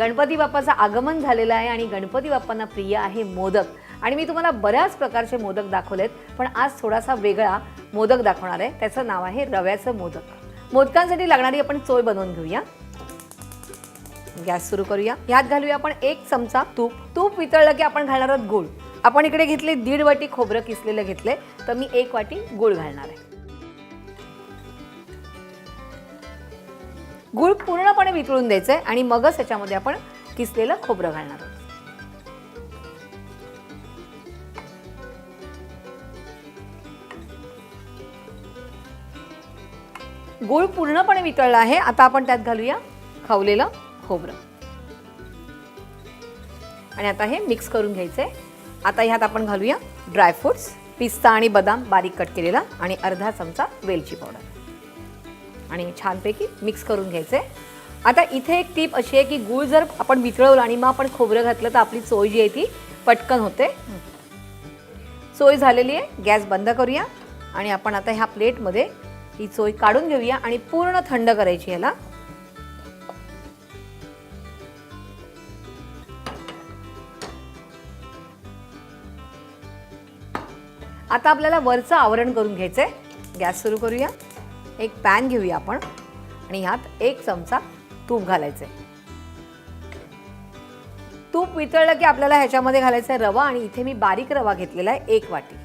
गणपती बाप्पाचं आगमन झालेलं आहे आणि गणपती बाप्पांना प्रिय आहे मोदक. आणि मी तुम्हाला बऱ्याच प्रकारचे मोदक दाखवलेत पण आज थोडासा वेगळा मोदक दाखवणार आहे. त्याचं नाव आहे रव्याचं मोदक. मोदकांसाठी लागणारी आपण चोय बनवून घेऊया. गॅस सुरू करूया. यात घालूया आपण एक चमचा तूप. तूप वितळलं की आपण घालणार आहोत गूळ. आपण इकडे घेतले दीड वाटी खोबरं किसलेलं घेतले तर मी एक वाटी गूळ घालणार आहे. गूळ पूर्णपणे वितळून द्यायचं आहे आणि मगच त्याच्यामध्ये आपण किसलेलं खोबरं घालणार आहोत. गूळ पूर्णपणे वितळला आहे. आता आपण त्यात घालूया खवलेलं खोबरं. आणि आता हे मिक्स करून घ्यायचं आहे आता ह्यात आपण घालूया ड्रायफ्रुट्स पिस्ता आणि बदाम बारीक कट केलेला आणि अर्धा चमचा वेलची पावडर आणि छानपैकी मिक्स करून घ्यायचं. आहे आता इथे एक टीप अशी आहे की गूळ जर आपण वितळवलं आणि मग आपण खोबरं घातलं तर आपली चोय जी आहे ती पटकन होते. चोय झालेली आहे गॅस बंद करूया आणि आपण आता ह्या प्लेटमध्ये ही चोय काढून घेऊया आणि पूर्ण थंड करायची याला. आता आपल्याला वरचं आवरण करून घ्यायचं आहे गॅस सुरू करूया. एक पॅन घेऊया आपण. आणि ह्यात एक चमचा तूप घालायचं आहे तूप वितळलं की आपल्याला ह्याच्यामध्ये घालायचं आहे रवा आणि इथे मी बारीक रवा घेतलेला आहे एक वाटी.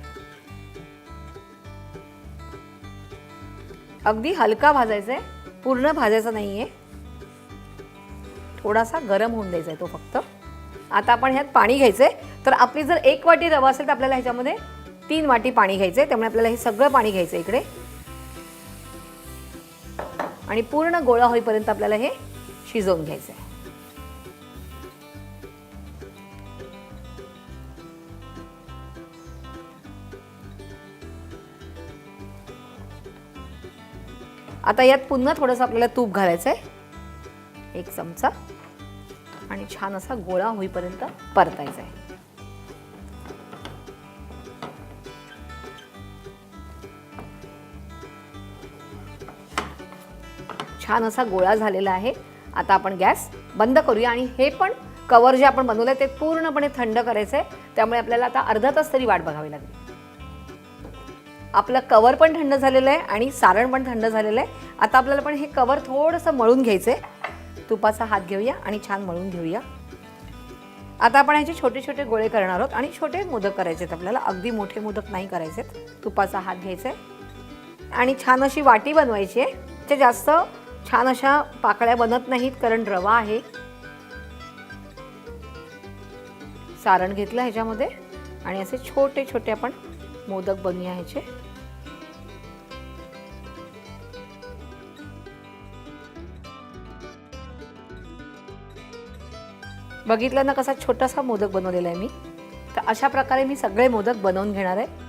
अगदी हलका भाजायचा आहे पूर्ण भाजायचा नाही आहे थोडासा गरम होऊन द्यायचा आहे तो फक्त. आता आपण ह्यात पाणी घ्यायचं आहे तर आपली जर एक वाटी रवा असेल तर आपल्याला ह्याच्यामध्ये तीन वाटी पाणी घ्यायचं आहे त्यामुळे आपल्याला हे सगळं पाणी घ्यायचं आहे इकडे. आणि पूर्ण गोळा होईपर्यंत आपल्याला हे शिजवून घ्यायचं आहे. आता यात पुन्हा थोडंसं आपल्याला तूप घालायचं आहे. एक चमचा. आणि छान असा गोळा होईपर्यंत परतायचा आहे. छान असा गोळा झालेला आहे. आता आपण गॅस बंद करूया आणि हे पण कवर जे आपण बनवलं ते पूर्णपणे थंड करायचं आहे त्यामुळे आपल्याला आता अर्धा तास तरी वाट बघावी लागेल. आपलं कवर पण थंड झालेलं आहे आणि सारण पण थंड झालेलं आहे. आता आपल्याला पण हे कवर थोडंसं मळून घ्यायचं आहे तुपाचा हात घेऊया आणि छान मळून घेऊया. आता आपण ह्याचे छोटे छोटे गोळे करणार आहोत आणि छोटे मोदक करायचे आहेत आपल्याला. अगदी मोठे मोदक नाही करायचे तुपाचा हात घ्यायचा आहे आणि छान अशी वाटी बनवायची आहे. ते जास्त छान अशा पाकळ्या बनत नाहीत कारण रवा आहे. सारण घेतलं ह्याच्यामध्ये आणि असे छोटे छोटे आपण मोदक बनवूया ह्याचे. बघितलं ना कसा छोटासा मोदक बनवलेला आहे मी. तर अशा प्रकारे मी सगळे मोदक बनवून घेणार आहे.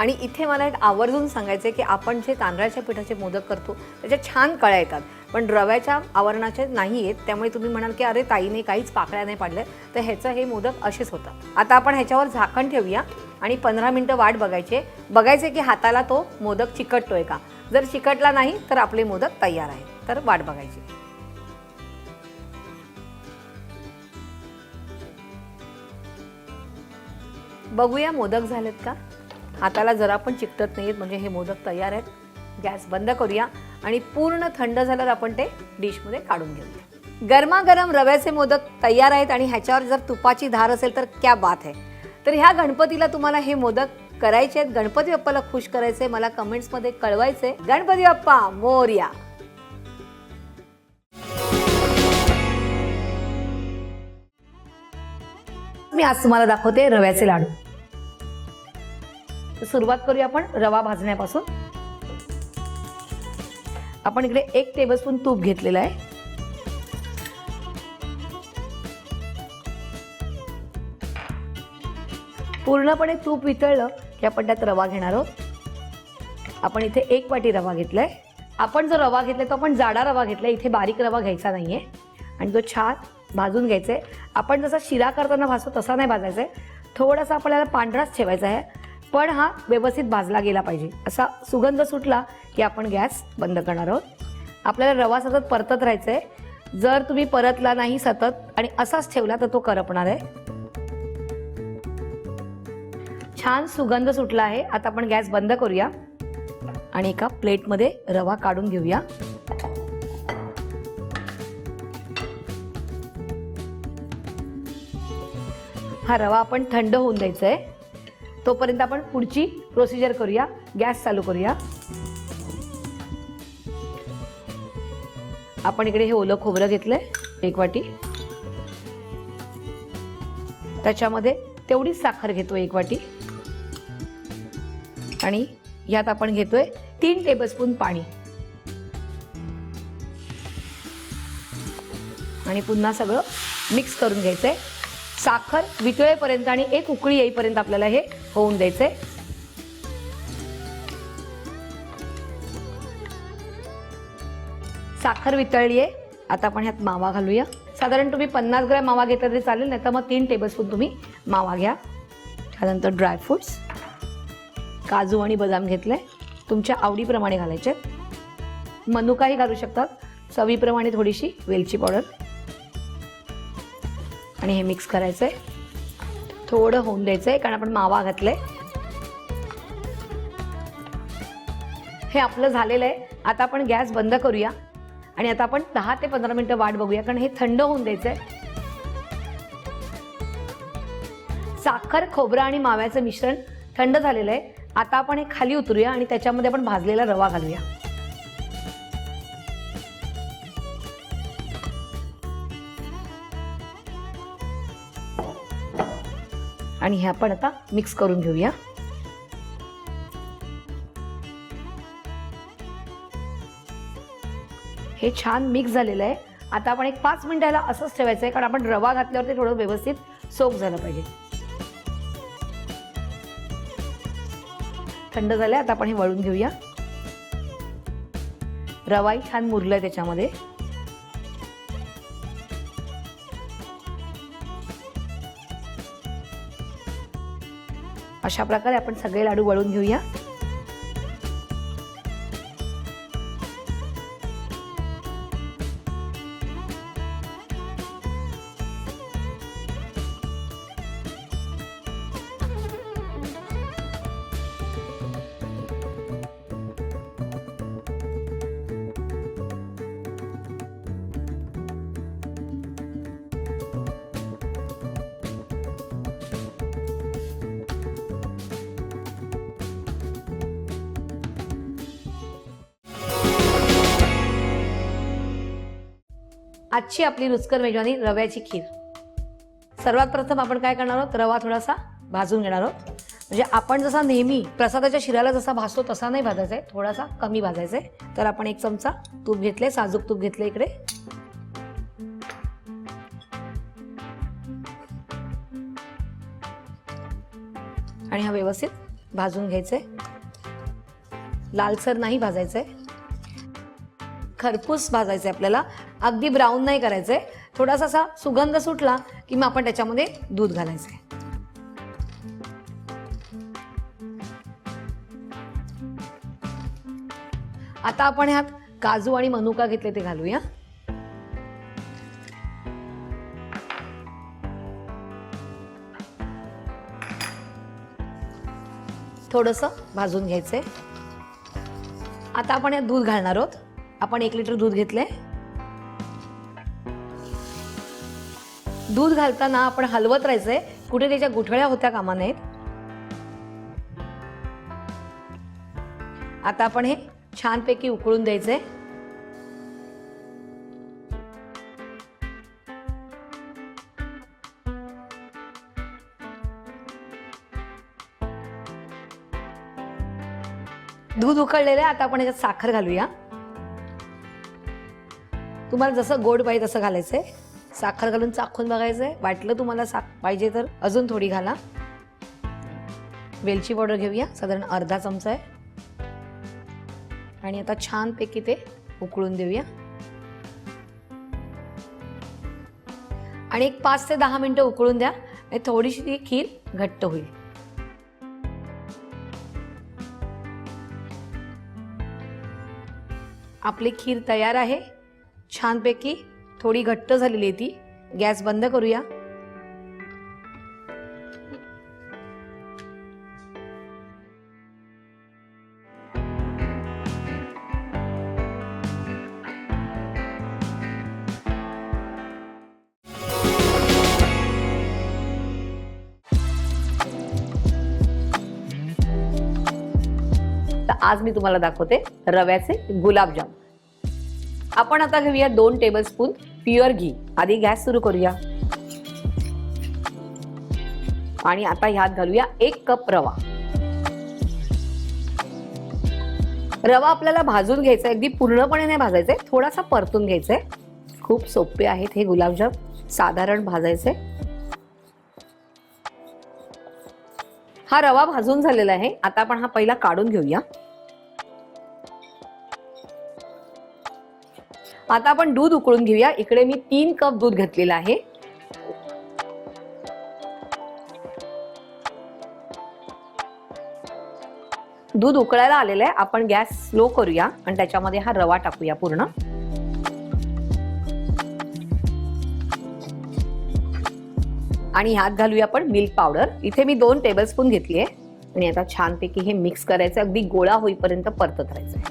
आणि इथे मला एक आवर्जून सांगायचं आहे की आपण जे तांदळाच्या पिठाचे मोदक करतो त्याच्या छान कळ्या येतात. पण रव्याच्या आवरणाचे नाही आहेत त्यामुळे तुम्ही म्हणाल की अरे ताईने काहीच पाकळ्या नाही पाडल्या तर ह्याचं हे मोदक असेच होतात आता आपण ह्याच्यावर झाकण ठेवूया आणि पंधरा मिनटं वाट बघायचे बघायचे की हाताला तो मोदक चिकटतोय का? जर चिकटला नाही तर आपले मोदक तयार आहेत. तर वाट बघायची. बघूया मोदक झालेत का? हाताला जरा पण चिकटत नाहीत म्हणजे हे मोदक तयार आहेत. गॅस बंद करूया आणि पूर्ण थंड झाल्यावर आपण ते डिशमध्ये काढून घेऊया. गरमागरम रव्याचे मोदक तयार आहेत आणि ह्याच्यावर जर तुपाची धार असेल तर क्या बात आहे तर ह्या गणपतीला तुम्हाला हे मोदक करायचे आहेत. गणपती बाप्पाला खुश करायचे मला कमेंट्समध्ये कळवायचे गणपती बाप्पा मोर्या. मी आज तुम्हाला दाखवते रव्याचे लाडू. सुरुवात करूया आपण रवा भाजण्यापासून. आपण इकडे एक टेबलस्पून तूप घेतलेलं आहे. पूर्णपणे तूप वितळलं की आपण त्यात रवा घेणार आहोत. आपण इथे एक वाटी रवा घेतलाय. आपण जो रवा घेतलाय तो आपण जाडा रवा घेतलाय. इथे बारीक रवा घ्यायचा नाहीये. आणि तो छान भाजून घ्यायचा आहे आपण जसा शिरा करताना भाजतो तसा नाही भाजायचा आहे थोडासा आपल्याला पांढराच ठेवायचा आहे. पण हा व्यवस्थित भाजला गेला पाहिजे. असा सुगंध सुटला की आपण गॅस बंद करणार आहोत. आपल्याला रवा सतत परतत राहायचं आहे जर तुम्ही परतला नाही सतत आणि असाच ठेवला तर तो करपणार आहे. छान सुगंध सुटला आहे. आता आपण गॅस बंद करूया. आणि एका प्लेटमध्ये रवा काढून घेऊया. हा रवा आपण थंड होऊन द्यायचा आहे तोपर्यंत आपण पुढची प्रोसिजर करूया. गॅस चालू करूया. आपण इकडे हे ओलं खोबरं घेतलंय एक वाटी. त्याच्यामध्ये तेवढीच साखर घेतो एक वाटी. आणि यात आपण घेतोय तीन टेबलस्पून पाणी. आणि पुन्हा सगळं मिक्स करून घ्यायचंय. साखर वितळेपर्यंत आणि एक उकळी येईपर्यंत आपल्याला हे होऊन द्यायचंय. साखर वितळली आहे आता आपण ह्यात मावा घालूया. साधारण तुम्ही पन्नास ग्रॅम मावा घेतला तरी चालेल नाही तर मग तीन टेबलस्पून तुम्ही मावा घ्या. त्यानंतर ड्रायफ्रुट्स काजू आणि बदाम घेतले तुमच्या आवडीप्रमाणे घालायचे. मनुकाही घालू शकतात. चवीप्रमाणे थोडीशी वेलची पावडर. आणि हे मिक्स करायचं आहे थोडं होऊन द्यायचं आहे कारण आपण मावा घातलंय. हे आपलं झालेलं आहे. आता आपण गॅस बंद करूया. आणि आता आपण दहा ते पंधरा मिनिटं वाट बघूया कारण हे थंड होऊन द्यायचं आहे साखर खोबरं आणि माव्याचं मिश्रण थंड झालेलं आहे. आता आपण हे खाली उतरूया आणि त्याच्यामध्ये आपण भाजलेला रवा घालूया. आणि हे आपण आता मिक्स करून घेऊया. हे छान मिक्स झालेलं आहे. आता आपण एक पाच मिनिटाला असंच ठेवायचं आहे कारण आपण रवा घातल्यावर ते थोडं व्यवस्थित सोप झालं पाहिजे. थंड झालं आता आपण हे वळून घेऊया. रवाही छान मुरलाय त्याच्यामध्ये. अशा प्रकारे आपण सगळे लाडू वळून घेऊया. आजची आपली रुचकर मेजवानी रव्याची खीर. सर्वात प्रथम आपण काय करणार आहोत? रवा थोडासा भाजून घेणार आहोत. म्हणजे आपण जसा नेहमी प्रसादाच्या शिराला जसा भाजतो तसा नाही भाजायचा आहे थोडासा कमी भाजायचा आहे तर आपण एक चमचा तूप घेतले साजूक तूप घेतले इकडे. आणि हा व्यवस्थित भाजून घ्यायचंय. लालसर नाही भाजायचंय. खरपूस भाजायचं आहे आपल्याला. अगदी ब्राऊन नाही करायचं आहे थोडासा असा सुगंध सुटला की मग आपण त्याच्यामध्ये दूध घालायचं आहे आता आपण ह्यात काजू आणि मनुका घेतले ते घालूया. थोडंसं भाजून घ्यायचंय. आता आपण यात दूध घालणार आहोत. आपण एक लिटर दूध घेतलंय. दूध घालताना आपण हलवत राहायचंय. कुठे त्याच्या गुठळ्या होत्या कामा नयेत आता आपण हे छानपैकी उकळून द्यायचंय. दूध उकळलेलं आहे. आता आपण याच्यात साखर घालूया. तुम्हाला जसं गोड पाहिजे तसं घालायचंय. साखर घालून चाखून बघायचंय. वाटलं तुम्हाला साख पाहिजे तर. अजून थोडी घाला. वेलची पावडर घेऊया. साधारण अर्धा चमचा आहे. आणि आता छानपैकी ते उकळून देऊया. आणि एक पाच ते दहा मिनटं उकळून द्या. आणि थोडीशी ती खीर घट्ट होईल. आपली खीर तयार आहे. छानपैकी थोडी घट्ट झालेली आहे ती. गॅस बंद करूया. तर आज मी तुम्हाला दाखवते रव्याचे गुलाबजाम. आपण आता घेऊया दोन टेबलस्पून प्युअर घी. आधी गॅस सुरू करूया. आणि आता ह्यात घालूया एक कप रवा. रवा आपल्याला भाजून घ्यायचा अगदी पूर्णपणे नाही भाजायचंय थोडासा परतून घ्यायचंय. खूप सोपे आहेत हे गुलाबजाम. साधारण भाजायचे हा रवा भाजून झालेला आहे. आता आपण हा पहिला काढून घेऊया. आता आपण दूध उकळून घेऊया. इकडे मी तीन कप दूध घेतलेलं आहे. दूध उकळायला आलेलं आहे. आपण गॅस स्लो करूया आणि त्याच्यामध्ये हा रवा टाकूया पूर्ण. आणि ह्यात घालूया आपण मिल्क पावडर. इथे मी दोन टेबलस्पून घेतली आहे. आणि आता छानपैकी हे मिक्स करायचं अगदी गोळा होईपर्यंत परतत राहायचं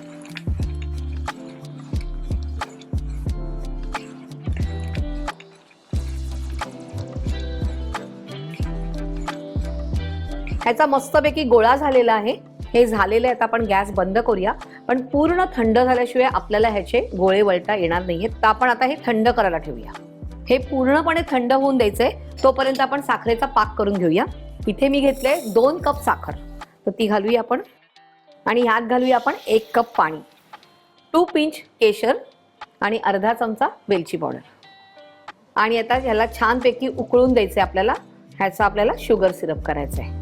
ह्याचा मस्तपैकी गोळा झालेला आहे. हे झालेले आता आपण गॅस बंद करूया. पण पूर्ण थंड झाल्याशिवाय आपल्याला ह्याचे गोळे वळता येणार नाहीयेत. तर आपण आता हे थंड करायला ठेवूया. हे पूर्णपणे थंड होऊन द्यायचंय. तोपर्यंत आपण साखरेचा पाक करून घेऊया. इथे मी घेतले दोन कप साखर. तर ती घालूया आपण. आणि ह्यात घालूया आपण एक कप पाणी. टू पिंच केशर आणि अर्धा चमचा वेलची पावडर. आणि आता ह्याला छानपैकी उकळून द्यायचं आहे आपल्याला. ह्याचा आपल्याला शुगर सिरप करायचं आहे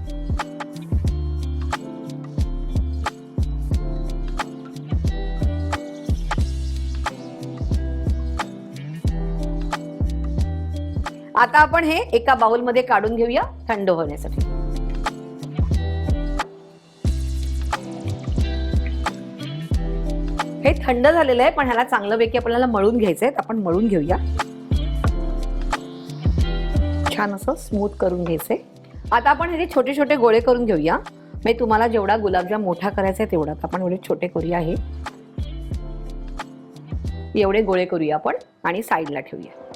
आता आपण हे एका बाउलमध्ये काढून घेऊया थंड होण्यासाठी. हे थंड झालेलं आहे पण ह्याला चांगल्यापैकी आपल्याला मळून घ्यायचंय आपण मळून घेऊया. छान असं स्मूथ करून घ्यायचंय. आता आपण ह्याचे छोटे छोटे गोळे करून घेऊया. म्हणजे तुम्हाला जेवढा गुलाबजाम मोठा करायचा आहे तेवढा आपण एवढे छोटे करूया हे. एवढे गोळे करूया आपण आणि साईडला ठेवूया.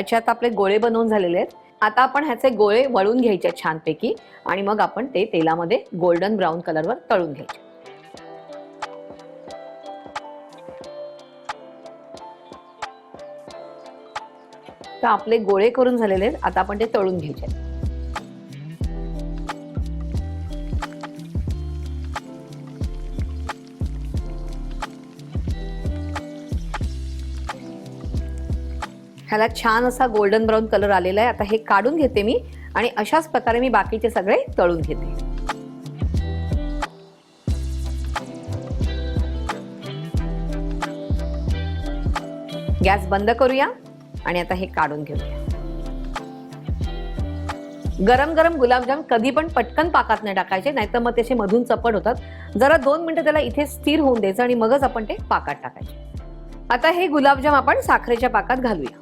ह्याच्यात आपले गोळे बनवून झालेले आहेत. आता आपण ह्याचे गोळे वळून घ्यायचे छानपैकी आणि मग आपण ते तेलामध्ये गोल्डन ब्राऊन कलरवर तळून घ्यायचे. तर आपले गोळे करून झालेले आहेत. आता आपण ते तळून घ्यायचे ह्याला छान असा गोल्डन ब्राऊन कलर आलेला आहे. आता हे काढून घेते मी आणि अशाच प्रकारे मी बाकीचे सगळे तळून घेते. गॅस बंद करूया आणि आता हे काढून घेऊया. गरम गरम गुलाबजाम कधी पण पटकन पाकात नाही टाकायचे नाहीतर मग त्याचे मधून चपट होतात. जरा दोन मिनिटं त्याला इथे स्थिर होऊन द्यायचं आणि मगच आपण ते पाकात टाकायचे. आता हे गुलाबजाम आपण साखरेच्या पाकात घालूया.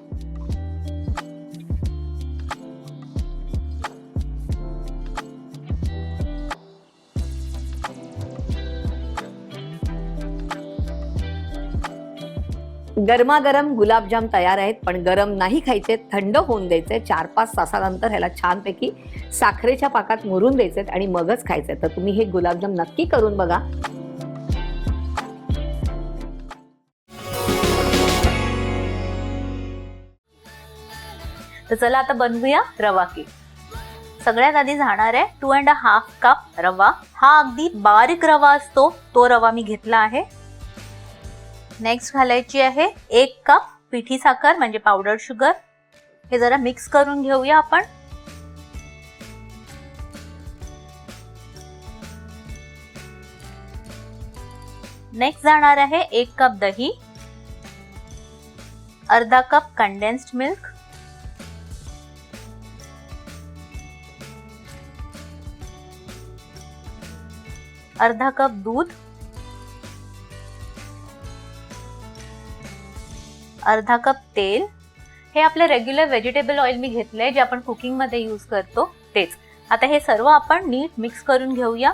गरमागरम गुलाबजाम तयार आहेत पण गरम नाही खायचे थंड होऊन द्यायचे चार पाच तासानंतर ह्याला छानपैकी साखरेच्या पाकात मुरून द्यायचे आणि मगच खायचे तर तुम्ही हे गुलाबजाम नक्की करून बघा. तर चला आता बनवूया रवा केक. सगळ्यात आधी जाणार आहे टू अँड हाफ कप रवा. हा अगदी बारीक रवा असतो तो रवा मी घेतला आहे. नेक्स्ट घालायची आहे एक कप पिठी साखर म्हणजे पावडर शुगर हे जरा मिक्स करून घेऊया आपण. नेक्स्ट जाणार आहे एक कप दही. अर्धा कप कंडेन्स्ड मिल्क अर्धा कप दूध. अर्धा कप तेल. हे आपले रेग्युलर व्हेजिटेबल ऑइल मी घेतलं आहे जे आपण कुकिंगमध्ये यूज करतो तेच. आता हे सर्व आपण नीट मिक्स करून घेऊया.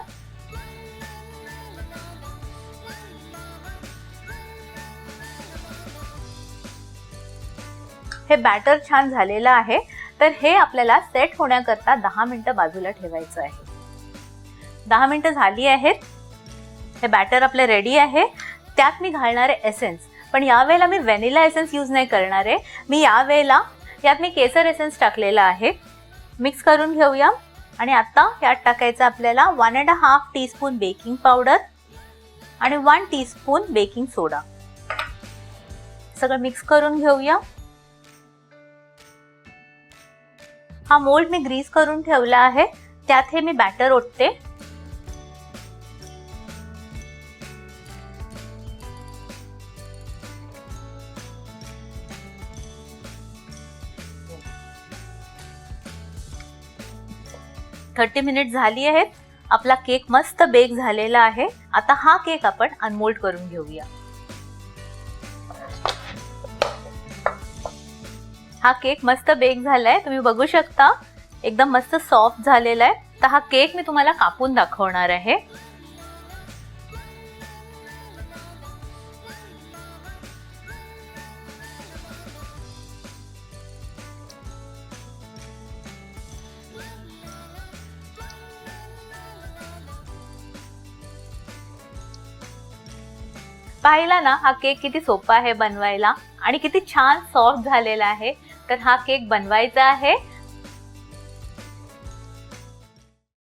हे बॅटर छान झालेलं आहे. तर हे आपल्याला सेट होण्याकरता दहा मिनटं बाजूला ठेवायचं आहे. दहा मिनटं झाली आहेत. हे बॅटर आपलं रेडी आहे. त्यात मी घालणारे एसेन्स पण यावेळेला मी व्हॅनिला एसेन्स यूज नाही करणार आहे. मी यावेळेला यात मी केसर एसेन्स टाकलेला आहे. मिक्स करून घेऊया. आणि आता यात टाकायचं आपल्याला one and half teaspoon baking powder आणि वन टीस्पून बेकिंग सोडा सगळं मिक्स करून घेऊया. हा मोल्ड मी ग्रीस करून ठेवला आहे. त्यात हे मी बॅटर ओतते. थर्टी मिनिट झाली आहेत. आपला केक मस्त बेक झालेला आहे. आता हा केक आपण अनमोल्ड करून घेऊया. हा केक मस्त बेक झालाय. तुम्ही बघू शकता. एकदम मस्त सॉफ्ट झालेला आहे. तर हा केक मी तुम्हाला कापून दाखवणार आहे. पाहिला ना हा केक किती सोपा आहे बनवायला आणि किती छान सॉफ्ट झालेला आहे. तर हा केक बनवायचा आहे.